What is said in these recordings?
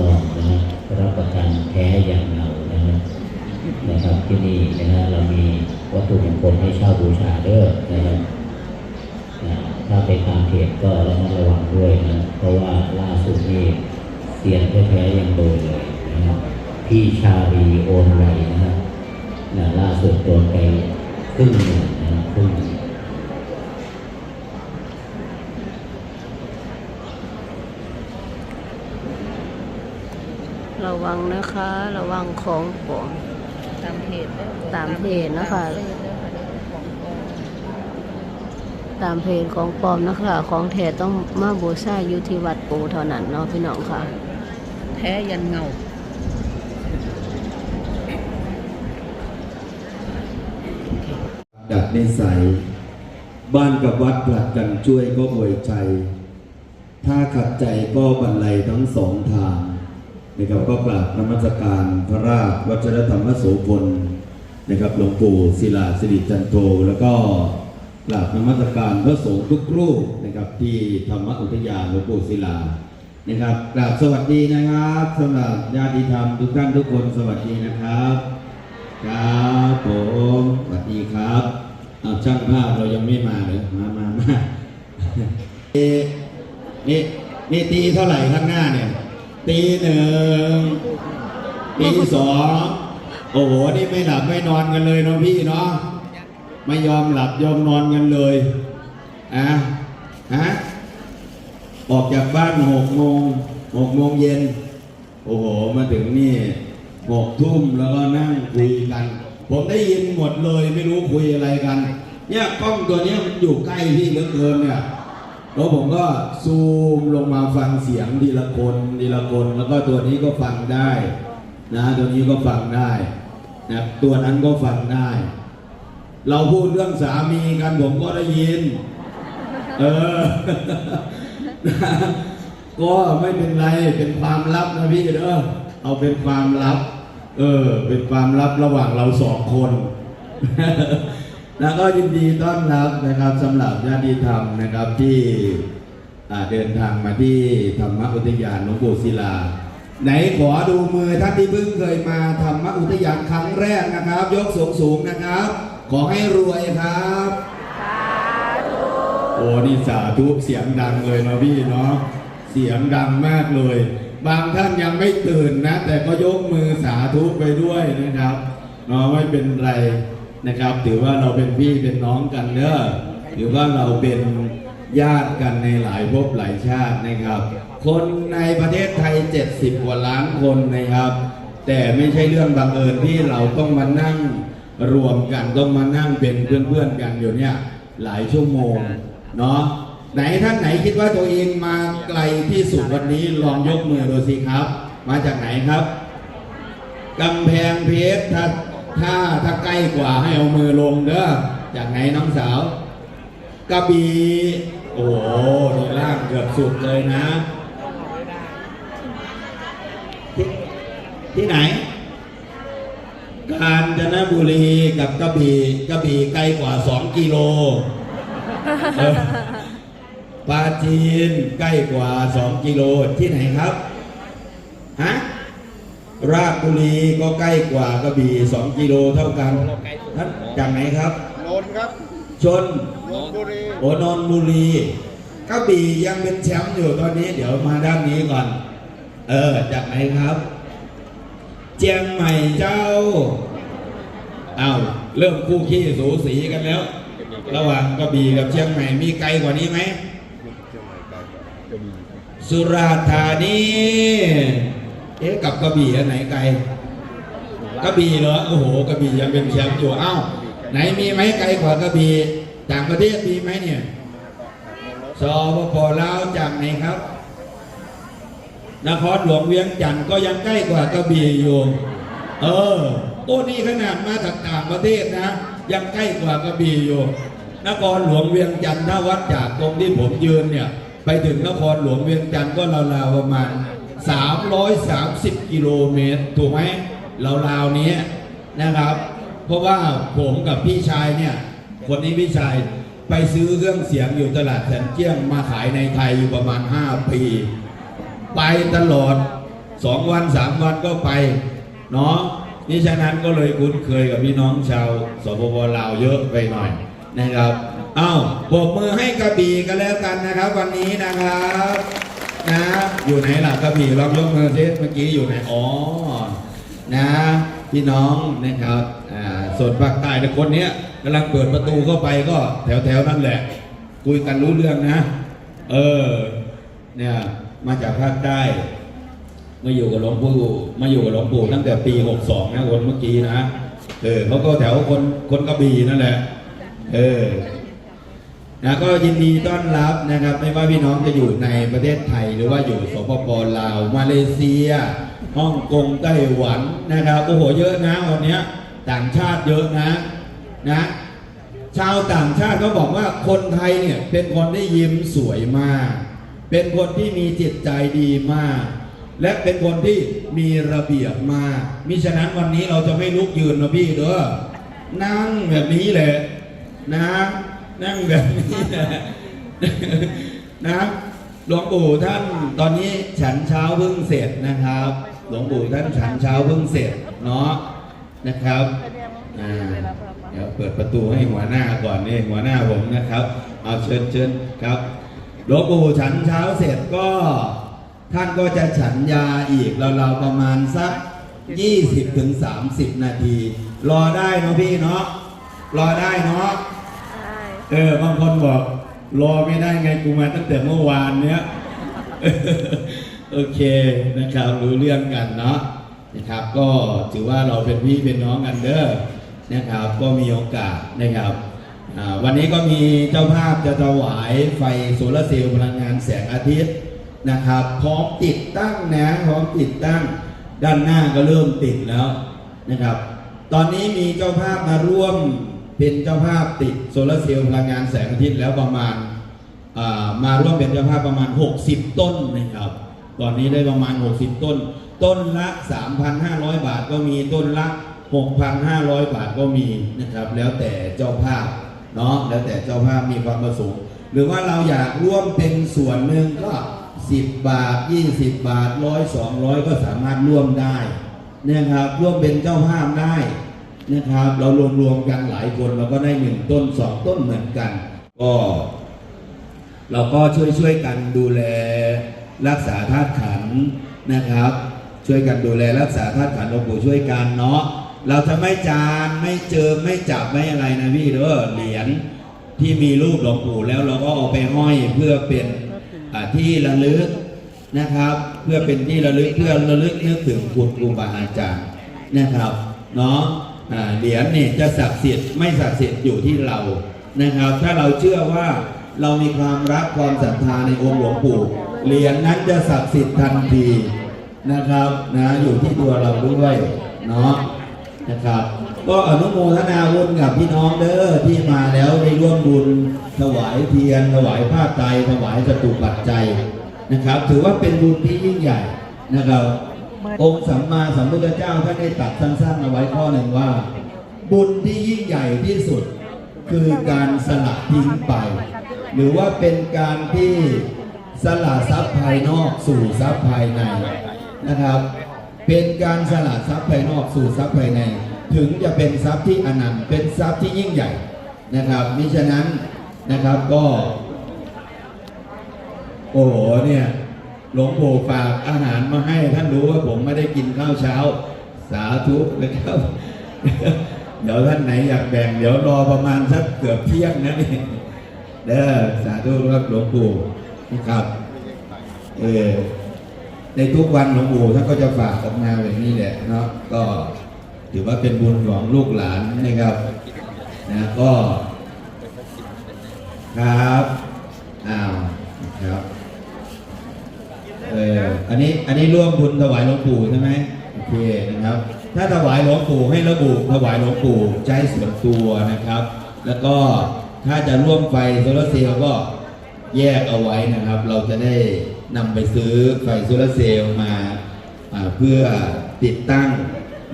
รองนะฮะรับประกันแท้อย่างเงานะฮะนะครับที่นี่นะฮะเรามีวัตถุมงคลให้เช่าบูชาเด้อนะครับถ้าไปตามเพจก็ระมัดระวังด้วยนะ เพราะว่าล่าสุดนี่เสียนแท้ๆยังโดนเลยนะครับพี่ชาลีโอนไวนะฮะล่าสุดโดนไปครึ่งหนึ่งนะฮะครึ่งหนึ่ง ระวั งนะคะ ระวังของปลอมตามเพจเด้อตามเพจนะคะตามเพจเด้อค่ะเด้อของปลอมตามเพจของปลอมนะคะ ของแท้ต้องมาบูชาอยู่ที่วัดปูเท่านั้นเนาะพี่น้องค่ะ แท้ยันเงาดัดนิสัย บ้านกับวัดผลัดกันช่วยก็อวยใจ ถ้าขัดใจก็บรรลัยทั้งสองทาง นะครับก็กราบนมัสการพระราชวัชรธรรมโสพลนะครับหลวงปู่ศิลาสิริจันโทแล้วก็กราบนมัสการพระสงฆ์ทุกรูปนะครับที่ธรรมอุทยานหลวงปู่ศิลานะครับกราบสวัสดีนะครับสำหรับญาติธรรมทุกท่านทุกคนสวัสดีนะครับครับผมสวัสดีครับอาช่างภาพเรายังไม่มาเลยมามามาเอ๊ะนี่นี่ตีเท่าไหร่ข้างหน้าเนี่ย ตีหนึ่งตีสองโอ้โห นี่ไม่หลับไม่นอนกันเลยเนาะพี่เนาะไม่ยอมหลับยอมนอนกันเลยอะฮะออกจากบ้านหกโมงหกโมงเย็น โอ้โห มาถึงนี่หกทุ่มแล้วก็นั่งคุยกัน ผมได้ยินหมดเลยไม่รู้คุยอะไรกัน เนี่ยกล้องตัวนี้มันอยู่ใกล้พี่เหลือเกินเนี่ย แล้วผมก็ซูมลงมาฟังเสียงทีละคนทีละคนแล้วก็ตัวนี้ก็ฟังได้นะตัวนี้ก็ฟังได้นะตัวนั้นก็ฟังได้ เราพูดเรื่องสามีกันผมก็ได้ยิน เออก็ไม่เป็นไรเป็นความลับนะพี่เด้อเอาเป็นความลับ เออ เป็นความลับระหว่างเราสองคน แล้วก็ยินดีต้อนรับนะครับสำหรับญาติธรรมนะครับที่เดินทางมาที่ธรรมอุทยานหลวงปู่ศิลา ไหนขอดูมือท่านที่เพิ่งเคยมาธรรมอุทยานครั้งแรกนะครับ ยกสูงสูงนะครับ ขอให้รวยครับโอ้นี่สาธุเสียงดังเลยเนาะพี่เนาะเสียงดังมากเลย บางท่านยังไม่ตื่นนะ แต่ก็ยกมือสาธุไปด้วยนะครับเนาะไม่เป็นไร นะครับ ถือว่าเราเป็นพี่เป็นน้องกันเนอะถือว่าเราเป็นญาติกันในหลายภพหลายชาตินะครับ คนในประเทศไทย 70 กว่าล้านคนนะครับ แต่ไม่ใช่เรื่องบังเอิญที่เราต้องมานั่งรวมกันต้องมานั่งเป็นเพื่อนๆกันอยู่เนี่ยหลายชั่วโมงเนาะไหนท่านไหนคิดว่าตัวเองมาไกลที่สุดวันนี้ลองยกมือดูสิครับ มาจากไหนครับกำแพงเพชร ถ้าถ้าใกล้กว่าให้เอามือลงเด้อจากไหนน้องสาวกระบี่โอ้โหนี่ล่างเกือบสุดเลยนะ ที่ที่ไหน กาญจนบุรีกับกระบี่กระบี่ไกลกว่า2กิโลปาจีนใกล้กว่า2กิโลที่ไหนครับฮะ ราชบุรีก็ใกล้กว่ากระบี่2กิโลเท่ากันท่านจากไหนครับโนนครับ ชนโนนบุรีโอนนท์บุรีกระบี่ยังเป็นแชมป์อยู่ตอนนี้ เดี๋ยวมาด้านนี้ก่อน เออจากไหนครับเจียงใหม่เจ้าเอาวเริ่มคู่ขี้สูสีกันแล้ว ระหว่างกระบี่กับเชียงใหม่มีไกลกว่านี้ไหมสุราษฎร์ธานี เอ๊ะกับกระบี่อันไหนไกลกระบี่เหรอโอ้โหกระบี่ยังเป็นแชมป์อยู่เอ้าไหนมีไหมไกลกว่ากระบี่ต่างประเทศมีไหมเนี่ยสปปลาวจากไหนครับนครหลวงเวียงจันทร์ก็ยังใกล้กว่ากระบี่อยู่เออโอ้นี่ขนาดมาจากต่างประเทศนะ ยังใกล้กว่ากระบี่อยู่นครหลวงเวียงจันทร์ถ้าวัดจากตรงที่ผมยืนเนี่ย ไปถึงนครหลวงเวียงจันทร์ก็ราวๆประมาณ 330 กิโลเมตร ถูกไหมราวๆนี้นะครับ เพราะว่าผมกับพี่ชายเนี่ย คนนี้พี่ชายไปซื้อเครื่องเสียงอยู่ตลาดแสนเจี้ยงมาขายในไทยอยู่ประมาณ 5 ปี ไปตลอดสองวันสามวันก็ไป เนาะนี่ฉะนั้นก็เลยคุ้นเคยกับพี่น้องชาวสปปลาวเยอะไปหน่อยนะครับ อ้าวปรบมือให้กระบี่กันแล้วกันนะครับ วันนี้นะครับ นะอยู่ไหนล่ะกระบี่ลองยกมือซิเมื่อกี้อยู่ไหนอ๋อนะพี่น้องนะครับอ่าส่วนภาคใต้ในคนเนี้ยกำลังเปิดประตูเข้าไปก็แถวแถวๆนั่นแหละ คุยกันรู้เรื่องนะ เออเนี่ยมาจากภาคใต้มาอยู่กับหลวงปู่มาอยู่กับหลวงปู่ตั้งแต่ปี 62 นะคนเมื่อกี้นะเออเขาก็แถวคนคนกระบี่นั่นแหละ เออ นะก็ยินดีต้อนรับนะครับ ไม่ว่าพี่น้องจะอยู่ในประเทศไทย หรือว่าอยู่สปปลาว มาเลเซียฮ่องกงไต้หวันนะครับโอ้โหเยอะนะวันนี้ต่างชาติเยอะนะนะ ชาวต่างชาติเขาบอกว่าคนไทยเนี่ยเป็นคนที่ยิ้มสวยมาก เป็นคนที่มีจิตใจดีมาก และเป็นคนที่มีระเบียบมากมิฉะนั้นวันนี้เราจะไม่ลุกยืนนะพี่เด้อนั่งแบบนี้แหละนะ นั่งแบบนี้แหละนะหลวงปู่ท่านตอนนี้ฉันเช้าเพิ่งเสร็จนะครับ หลวงปู่ท่านฉันเช้าเพิ่งเสร็จเนาะนะครับอ่าเดี๋ยวเปิดประตูให้หัวหน้าก่อนนี่หัวหน้าผมนะครับ เอาเชิญเชิญครับหลวงปู่ฉันเช้าเสร็จก็ ท่านก็จะฉันยาอีกเราๆประมาณสัก 20ถึง30 นาที รอได้เนาะพี่เนาะรอได้เนาะ เออบางคนบอกรอไม่ได้ไงกูมาตั้งแต่เมื่อวานเนี้ยโอเคนะครับรู้เรื่องกันเนาะนะครับ ก็ถือว่าเราเป็นพี่เป็นน้องกันเด้อนะครับ ก็มีโอกาสนะครับวันนี้ก็มีเจ้าภาพจะถวายไฟโซลาร์เซลล์พลังงานแสงอาทิตย์นะครับ พร้อมติดตั้งนะพร้อมติดตั้งด้านหน้าก็เริ่มติดแล้วนะครับ ตอนนี้มีเจ้าภาพมาร่วม เป็นเจ้าภาพติดโซลาร์เซลล์พลังงานแสงอาทิตย์แล้วประมาณมาร่วมเป็นเจ้าภาพประมาณ 60 ต้นนะครับ ตอนนี้ได้ประมาณ 60 ต้น ต้นละ 3,500 บาทก็มีต้นละ 6,500 บาทก็มีนะครับ แล้วแต่เจ้าภาพเนาะแล้วแต่เจ้าภาพมีความประสงค์หรือว่าเราอยากร่วมเป็นส่วนหนึ่งก็ 10 บาท 20 บาทร้อย200ก็สามารถร่วมได้นะครับร่วมเป็นเจ้าภาพได้ นะครับ เรารวมๆกันหลายคนเราก็ได้หนึ่งต้นสองต้นเหมือนกัน ก็ เราก็ช่วยช่วยๆกันดูแลรักษาธาตุขันนะครับ ช่วยกันดูแลรักษาธาตุขันหลวงปู่ช่วยกันเนาะเราจะไม่จานไม่เจิมไม่จับไม่อะไรนะพี่เด้อเหรียญที่มีรูปหลวงปู่แล้วเราก็เอาไปห้อยเพื่อเป็นที่ระลึกนะครับ เพื่อเป็นที่ระลึกเพื่อระลึกนึกถึงคุณครูบาอาจารย์นะครับเนาะ เหรียญเนี่ยจะศักดิ์สิทธิ์ไม่ศักดิ์สิทธิ์อยู่ที่เรานะครับ ถ้าเราเชื่อว่าเรามีความรักความศรัทธาในองค์หลวงปู่เหรียญนั้นจะศักดิ์สิทธิ์ทันทีนะครับนะอยู่ที่ตัวเราด้วยเนาะนะครับก็อนุโมทนาบุญกับพี่น้องเด้อที่มาแล้วได้ร่วมบุญถวายเทียนถวายผ้าไตรถวายจตุปัจจัยนะครับ ถือว่าเป็นบุญที่ยิ่งใหญ่นะครับ องค์สัมมาสัมพุทธเจ้าท่านได้ตัดสั้นๆเอาไว้ข้อหนึ่งว่า บุญที่ยิ่งใหญ่ที่สุดคือการสละทิ้งไป หรือว่าเป็นการที่สละทรัพย์ภายนอกสู่ทรัพย์ภายในนะครับ เป็นการสละทรัพย์ภายนอกสู่ทรัพย์ภายใน ถึงจะเป็นทรัพย์ที่อนันต์เป็นทรัพย์ที่ยิ่งใหญ่นะครับมิฉะนั้นนะครับก็ โอ้โหเนี่ย หลวงปู่ฝากอาหารมาให้ ท่านรู้ว่าผมไม่ได้กินข้าวเช้า สาธุนะครับ เดี๋ยวท่านไหนอยากแบ่ง เดี๋ยวรอประมาณสักเกือบเที่ยงนะนี่เด้อสาธุครับหลวงปู่นะครับเออในทุกวันหลวงปู่ท่านก็จะฝากออกมาแบบนี้แหละเนาะก็ถือว่าเป็นบุญของลูกหลานนะครับนะก็ ครับอ้าวครับ ออันนี้อันนี้ร่วมบุญถวายหลวงปู่ใช่ไหมโอเคนะครับ ถ้าถวายหลวงปู่ให้ระบุถวายหลวงปู่ใช้ส่วนตัวนะครับ แล้วก็ถ้าจะร่วมไฟโซลาร์เซลล์ก็แยกเอาไว้นะครับ เราจะได้นำไปซื้อไฟโซลาร์เซลล์มาเพื่อติดตั้ง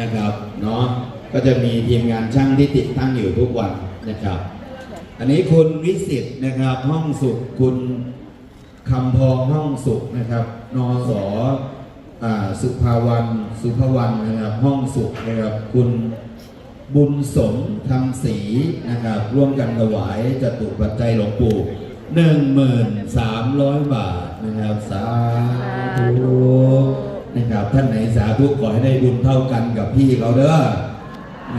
นะครับเนาะก็จะมีทีมงานช่างที่ติดตั้งอยู่ทุกวันนะครับ อันนี้คุณวิสิตนะครับห้องสุขคุณ คำพองห้องสุขนะครับ นอสอสุภาวันสุภวันนะครับห้องสุขนะครับ คุณบุญสมทำศรีนะครับ ร่วมกันถวายจตุปัจจัยหลวงปู่หนึ่งหมื่นสามร้อยบาทนะครับ สาธุนะครับท่านไหนสาธุขอให้ได้บุญเท่ากันกับพี่เขาเด้อ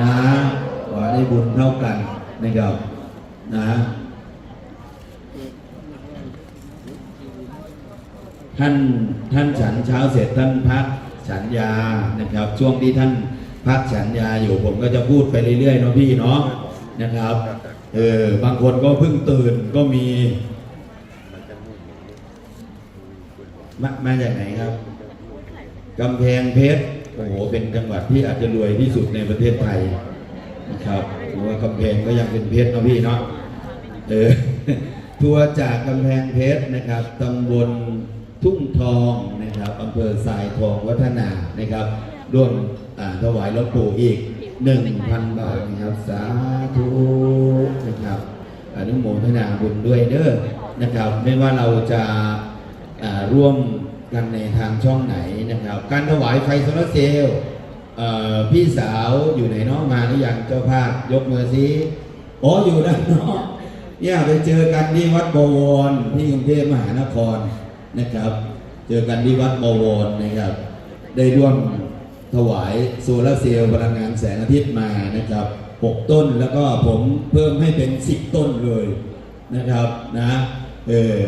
นะขอให้ได้บุญเท่ากันนะครับนะ ท่านท่านฉันเช้าเสร็จท่านพักฉันยานะครับ ช่วงที่ท่านพักฉันยาอยู่ผมก็จะพูดไปเรื่อยๆเนาะพี่เนาะนะครับเออบางคนก็เพิ่งตื่นก็มีมามาจากไหนครับกำแพงเพชรโอ้โหเป็นจังหวัดที่อาจจะรวยที่สุดในประเทศไทยนะครับเพราะว่ากำแพงก็ยังเป็นเพชรนะพี่เนาะเออทัวร์จากกำแพงเพชรนะครับตำบล ทุ่งทองนะครับอำเภอทรายทองวัฒนานะครับร่วมถวายหลวงปู่อีก 1,000 บาทนะครับสาธุนะครับอนุโมทนาบุญด้วยเด้อนะครับ ไม่ว่าเราจะร่วมกันในทางช่องไหนนะครับ การถวายไฟโซลาเซลล์พี่สาวอยู่ไหนเนาะมาหรือยังเจ้าภาพยกมือสิอ๋ออยู่ด้านนอกเนี่ยไปเจอกันที่วัดบวรที่กรุงเทพมหานคร นะครับ เจอกันที่วัดบวรนะครับ ได้ร่วมถวายโซลาร์เซลล์พลังงานแสงอาทิตย์มานะครับ6ต้นแล้วก็ผมเพิ่มให้เป็น 10 ต้นเลยนะครับนะเออ